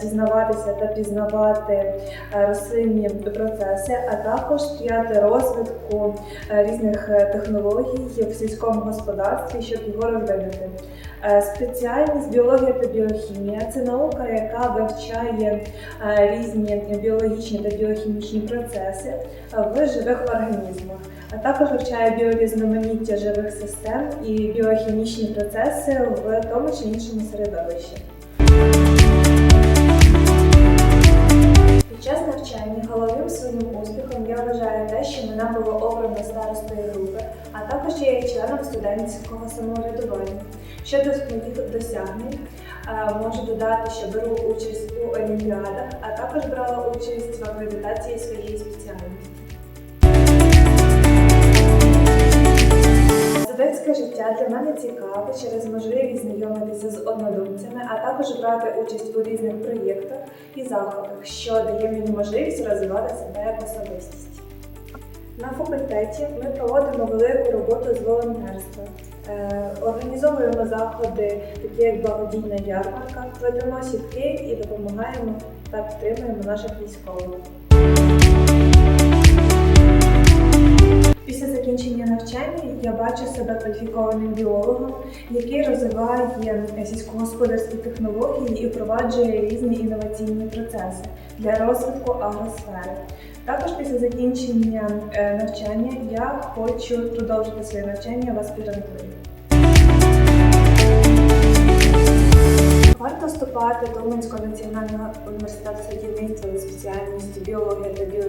дізнаватися та пізнавати е, рослинні процеси, а також сприяти розвитку е, різних е, технологій в сільському господарстві, щоб його розвинути. Спеціальність біологія та біохімія це наука, яка вивчає різні біологічні та біохімічні процеси в живих організмах, а також вивчає біорізноманіття живих систем і біохімічні процеси в тому чи іншому середовищі. Під час навчання головним своїм успіхом я вважаю те, що мене було обрано старостою групи, а також я є членом студентського самоврядування. Щодо своїх досягнень, е, можу додати, що беру участь у олімпіадах, а також брала участь в акредитації своєї спеціальності. Студентське життя для мене цікаве через можливість знайомитися з однодумцями, а також брати участь у різних проєктах і заходах, що дає мені можливість розвивати себе як особистість. На факультеті ми проводимо велику роботу з волонтерства. Е, Організовуємо заходи, такі як благодійна ярмарка, плетемо сітки і допомагаємо та підтримуємо наших військових. Себе кваліфікованим біологом, який розвиває сільськогосподарські технології і впроваджує різні інноваційні процеси для розвитку агросфери. Також після закінчення е, навчання я хочу продовжити своє навчання в аспірантурі. Варто вступати до Уманського національного університету садівництва за спеціальністю біологія та біохімія,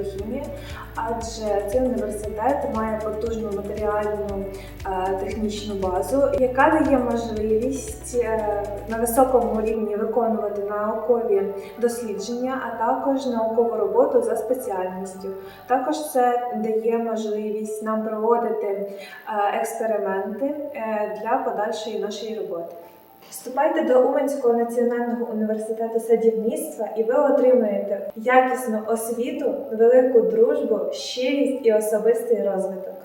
адже цей університет має потужну матеріальну е, технічну базу, яка дає можливість е, на високому рівні виконувати наукові дослідження, а також наукову роботу за спеціальністю. Також це дає можливість нам проводити е, експерименти для подальшої нашої роботи. Вступайте до Уманського національного університету садівництва і ви отримаєте якісну освіту, велику дружбу, щирість і особистий розвиток.